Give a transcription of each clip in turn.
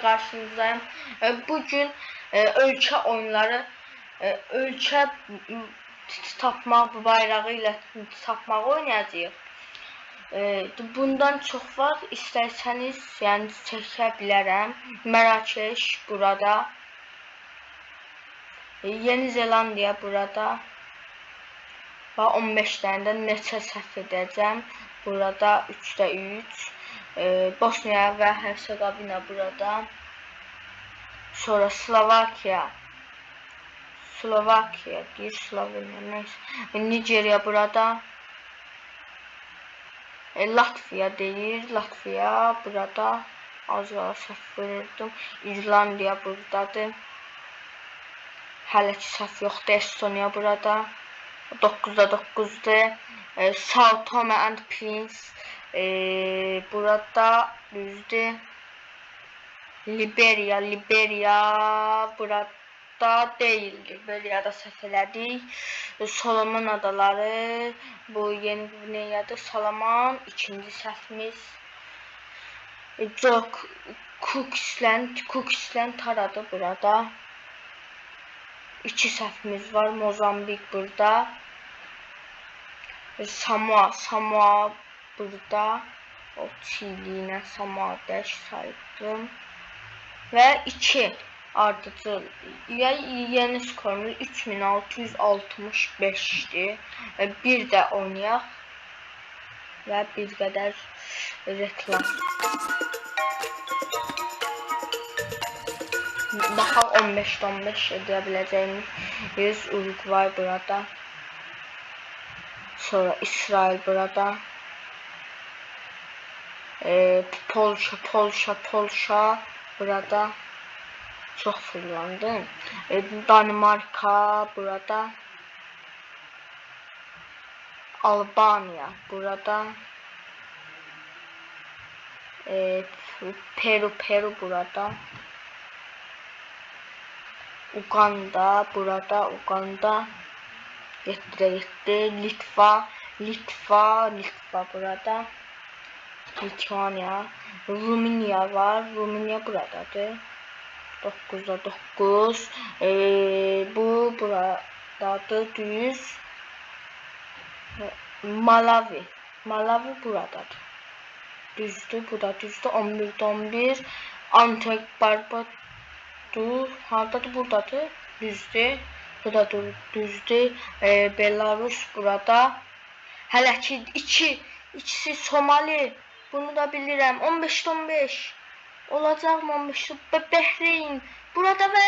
karşınızdayım. E, bugün e, ölçü oyunları, e, ölçü m, tapma bayrağı ile tapmağı oynayacağıq. Bundan çox var. İstərsəniz, yəni çəkə bilərəm. Burada. Yeni Zelandiya burada. Və 15 dənə də neçə səhv edəcəm. Burada 3-də 3. E, Bosniya və Hersegovina burada. Sonra Slovakiya. Slovakiya, bir Slovenya, neyse. Nijerya burada. E, Latviya deyir. Latviya burada. Az qala səhv verirdim. İrlandiya buradadır. Hələ ki səhv yoxdur. Estoniya burada. 9'da 9'da e, Sao Tome and Prince e, burada düzdü. Liberia, Liberia burada değil. Liberia'da. E, Solomon adaları bu yeni Gvinea'da Solomon ikinci səhvimiz. E, Jock Cook Island, Cook Island taradı burada. İki səhvimiz var. Mozambik burada. E, Samoa, Samoa burada. O Çiğliğine 5 saydım. Ve 2 ardıcıl ya yeni skorumuz 3665'ti. E, Bir de oynayaq və bir qədər reklam. Daha 15 15 edə biləcəyimiz Uruguay burada. Sonra İsrail burada. Ee, Polşa, Polşa, Polşa burada. Çok fırlandım. Ee, Danimarka burada. Albanya burada. Ee, Peru, Peru burada. Uganda burada, Uganda. Yetti yetti. Litva, Litva, Litva burada. Litvanya, Rumenya var. Rumenya buradadır. 9'da 9. Ee, bu buradadır düz. Malawi. Malawi buradadır. Düzdür. Bu da düzdür. 11'de 11. Antek Barbados. Hardadır? Buradadır. Düzdür. Bu da dü- düzdür. Ee, Belarus burada. Hələ ki 2 ikisi Somali. Bunu da bilirəm. 15 15. Olacaq mı 15 Be Behreyn. Burada və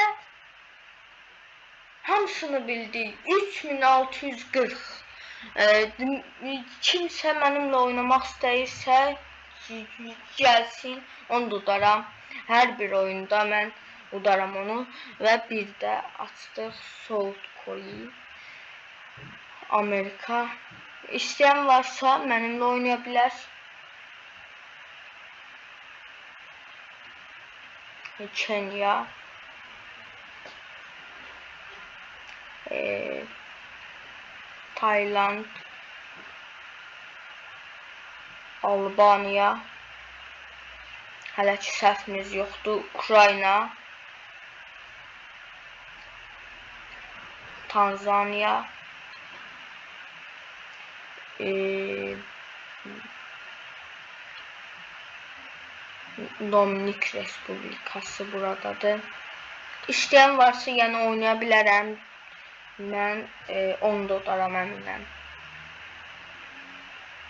hamısını bildik. 3640. Ee, kimsə mənimlə oynamaq istəyirsə gəlsin, onu da udaram. Hər bir oyunda mən udaram onu və bir də açdıq South Korea. Amerika. İstəyən varsa mənimlə oynaya bilər. Kenya. Ee, Tayland. Albaniya. Hələ ki səhvimiz yoxdur. Ukrayna. Tanzaniya. Ee, Dominik Respublikası buradadır. İstəyən varsa yəni oynaya bilərəm. Mən e, onu da udaram əminəm.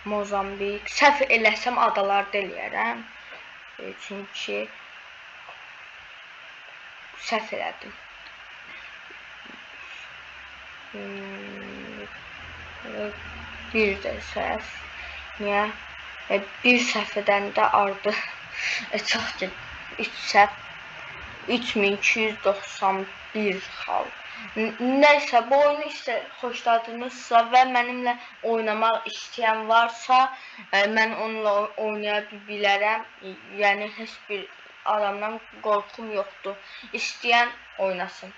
Mozambik. Səhv eləsəm adalarda eləyərəm. E, çünki səhv elədim. E, bir də səhv. Niyə? E, bir səhv edəndə ardı çox ki 3 səhv 3291 xal. Nəysə bu oyunu isə xoşladınızsa və mənimlə oynamaq istəyən varsa, e, mən onunla oy- oynaya bi- bilərəm. Yəni heç bir adamdan qorxum yoxdur. İstəyən oynasın.